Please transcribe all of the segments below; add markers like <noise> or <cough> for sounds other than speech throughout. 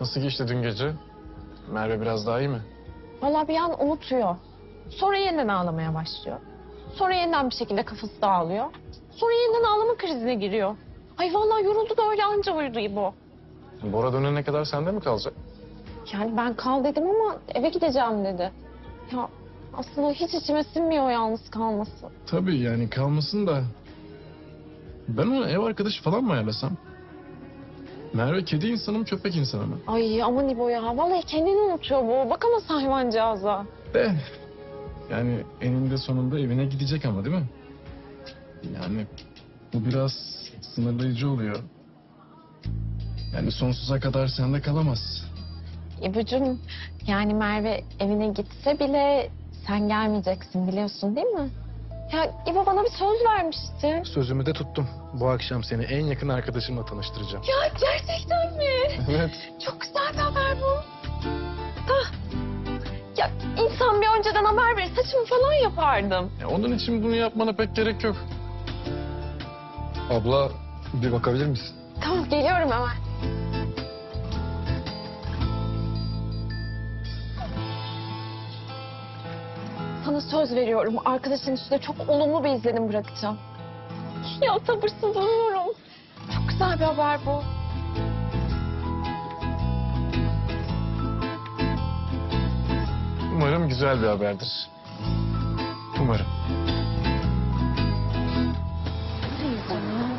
Nasıl geçti dün gece? Merve biraz daha iyi mi? Vallahi bir an unutuyor. Sonra yeniden ağlamaya başlıyor. Sonra yeniden bir şekilde kafası dağılıyor. Sonra yeniden ağlama krizine giriyor. Ay vallahi yoruldu da öyle anca uyudu İbo. Bora dönene kadar sende mi kalacak? Yani ben kal dedim ama eve gideceğim dedi. Ya aslında hiç içime sinmiyor yalnız kalması. Tabii yani kalmasın da. Ben ona ev arkadaşı falan mı ayarlasam? Merve kedi insanı mı köpek insanı mı? Ay aman İbo ya. Vallahi kendini unutuyor bu. Bakamaz hayvancağıza. De. Yani eninde sonunda evine gidecek ama değil mi? Yani bu biraz sınırlayıcı oluyor. Yani sonsuza kadar sende kalamaz. İbocuğum yani Merve evine gitse bile sen gelmeyeceksin biliyorsun değil mi? Ya İbo bana bir söz vermişti. Sözümü de tuttum. Bu akşam seni en yakın arkadaşımla tanıştıracağım. Ya gerçekten mi? Evet. Çok güzel bir haber bu. Da. Ya insan bir önceden haber verir saçımı falan yapardım. Ya onun için bunu yapmana pek gerek yok. Abla bir bakabilir misin? Tamam geliyorum hemen. Sana söz veriyorum. Arkadaşın üstüne çok olumlu bir izlenim bırakacağım. Ya sabırsızlanıyorum. Çok güzel bir haber bu. Umarım güzel bir haberdir. Umarım.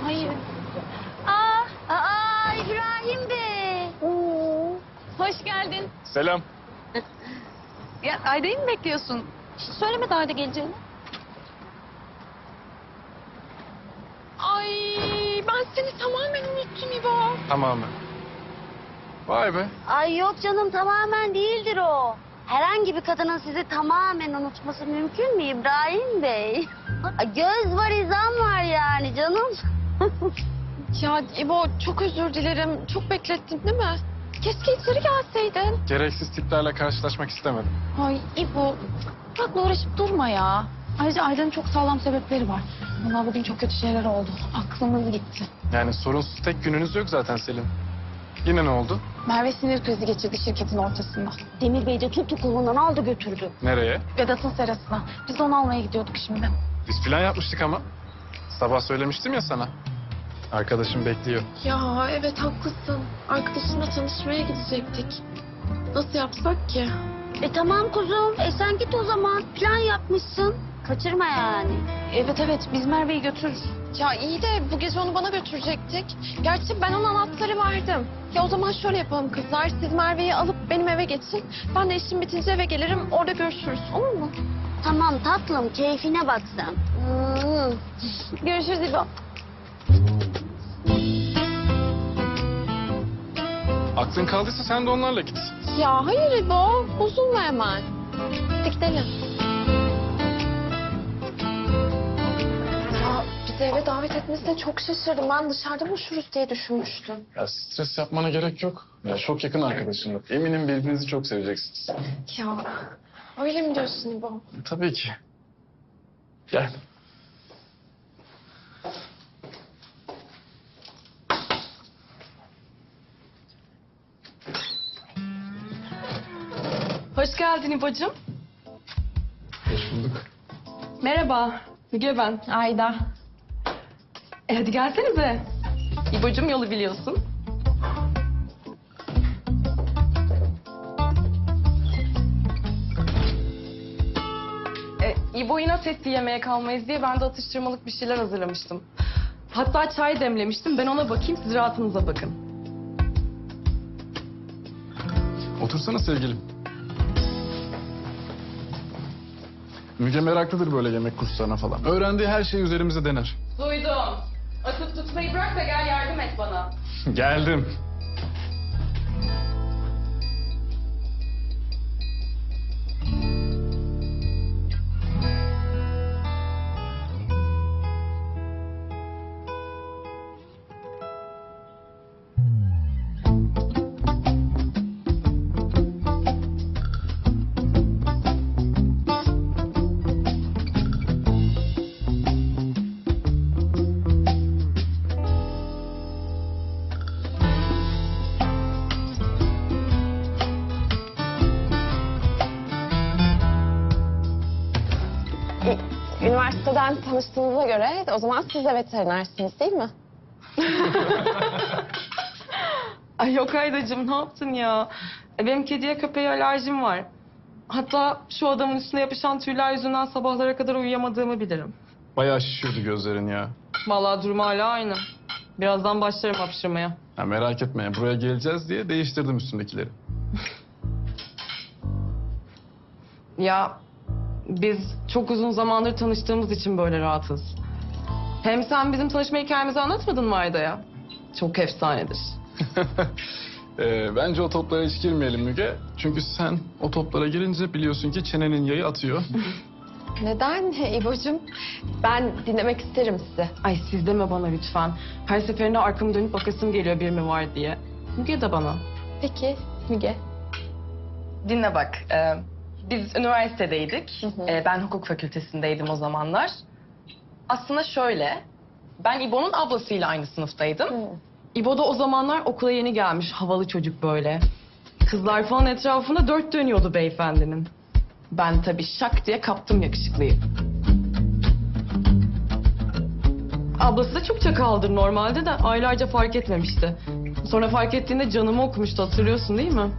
Hayır. Aa, aa İbrahim Bey. Hoş geldin. Selam. Ya Ayda'yı mı bekliyorsun? Hiç söylemedi Ayda geleceğini. Ay ben seni tamamen unuttum İbo. Tamamen. Vay be. Ay yok canım tamamen değildir o. Herhangi bir kadının sizi tamamen unutması mümkün mü İbrahim Bey? Ay, Göz var izan var yani canım. <laughs> Ya İbo çok özür dilerim. Çok beklettin değil mi? Keşke içeri gelseydin. Gereksiz tiplerle karşılaşmak istemedim. Ay İbo, bırakla uğraşıp durma ya. Ayrıca Ayda'nın çok sağlam sebepleri var. Ama bugün çok kötü şeyler oldu. Aklımız gitti. Yani sorunsuz tek gününüz yok zaten Selin. Yine ne oldu? Merve sinir krizi geçirdi şirketin ortasında. Demir Bey de tuttu kolundan aldı götürdü. Nereye? Vedat'ın serasına. Biz de onu almaya gidiyorduk şimdi. Biz plan yapmıştık ama. Sabah söylemiştim ya sana. Arkadaşım bekliyor. Ya evet haklısın. Arkadaşımla tanışmaya gidecektik. Nasıl yapsak ki? E tamam kuzum e sen git o zaman plan yapmışsın. Kaçırma yani. Evet evet biz Merve'yi götürürüz. Ya iyi de bu gece onu bana götürecektik. Gerçi ben ona anahtarı verdim. Ya o zaman şöyle yapalım kızlar. Siz Merve'yi alıp benim eve geçin. Ben de işim bitince eve gelirim. Orada görüşürüz. Olur mu? Tamam tatlım keyfine bak sen. Hmm. Görüşürüz İbo. Aklın kaldıysa sen de onlarla git. Ya hayır İbo. Bozulma hemen. Hadi gidelim. Ya bizi eve davet etmesine çok şaşırdım. Ben dışarıda buluşuruz diye düşünmüştüm. Ya stres yapmana gerek yok. Ya çok yakın arkadaşınla. Eminim birbirinizi çok seveceksiniz. Ya öyle mi diyorsun İbo? Tabii ki. Gel. Hoş geldin İbo'cum. Hoş bulduk. Merhaba. Müge ben. Ayda. E hadi gelsenize. İbo'cum yolu biliyorsun. E, İbo inat etti yemeğe kalmayız diye ben de atıştırmalık bir şeyler hazırlamıştım. Hatta çay demlemiştim. Ben ona bakayım siz rahatınıza bakın. Otursana sevgilim. Müge meraklıdır böyle yemek kurslarına falan. Öğrendiği her şeyi üzerimize dener. Duydum. Atıp tutmayı bırak da gel yardım et bana. <laughs> Geldim. Tanıştığınıza göre o zaman siz de veterinersiniz değil mi? <laughs> Ay yok Aydacığım ne yaptın ya? E, Benim kediye köpeğe alerjim var. Hatta şu adamın üstüne yapışan tüyler yüzünden sabahlara kadar uyuyamadığımı bilirim. Bayağı şişiyordu gözlerin ya. Vallahi durum hala aynı. Birazdan başlarım hapşırmaya. ya. Merak etme buraya geleceğiz diye değiştirdim üstündekileri. <laughs> Ya biz çok uzun zamandır tanıştığımız için böyle rahatız. Hem sen bizim tanışma hikayemizi anlatmadın mı Ayda'ya? Çok efsanedir. <laughs> Ee, bence o toplara hiç girmeyelim Müge. Çünkü sen o toplara girince biliyorsun ki çenenin yayı atıyor. <laughs> Neden İbo'cum? Ben dinlemek isterim sizi. Ay siz deme bana lütfen. Her seferinde arkamı dönüp bakasım geliyor bir mi var diye. Müge de bana. Peki Müge. Dinle bak. e, biz üniversitedeydik. Hı hı. E, ben hukuk fakültesindeydim o zamanlar. Aslında şöyle. Ben İbo'nun ablasıyla aynı sınıftaydım. İbo da o zamanlar okula yeni gelmiş. Havalı çocuk böyle. Kızlar falan etrafında dört dönüyordu beyefendinin. Ben tabii şak diye kaptım yakışıklıyı. Ablası da çok çakaldır normalde de aylarca fark etmemişti. Sonra fark ettiğinde canımı okumuştu hatırlıyorsun değil mi?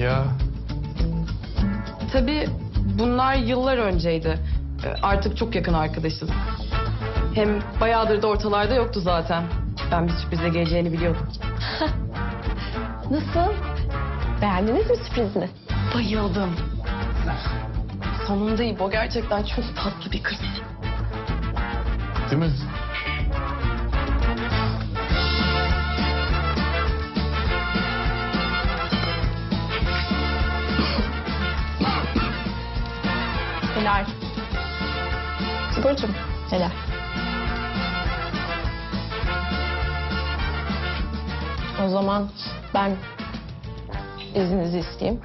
ya Tabii bunlar yıllar önceydi. Ee, Artık çok yakın arkadaşız. Hem bayağıdır da ortalarda yoktu zaten. Ben bir sürprize geleceğini biliyordum. <laughs> Nasıl? Beğendiniz mi sürprizini? Bayıldım. Sonunda İbo gerçekten çok tatlı bir kız. değil mi? Helal. İbo'cum helal. O zaman ben izninizi isteyeyim.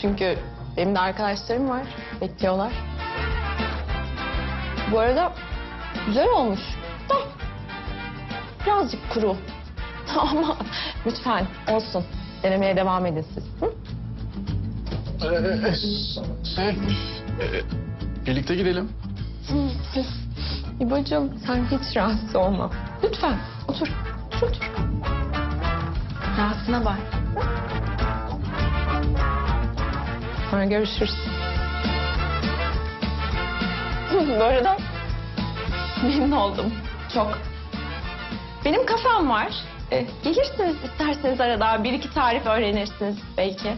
Çünkü benim de arkadaşlarım var. Bekliyorlar. Bu arada güzel olmuş. Da birazcık kuru. <laughs> Ama lütfen olsun. Denemeye devam edin siz. Hı? Ee, birlikte gidelim. İbo'cum sen hiç rahatsız olma. Lütfen otur. Otur otur. Rahatına bak. Sonra görüşürüz. Bu arada memnun oldum. Çok. Benim kafam var. Ee, gelirsiniz isterseniz arada bir iki tarif öğrenirsiniz belki.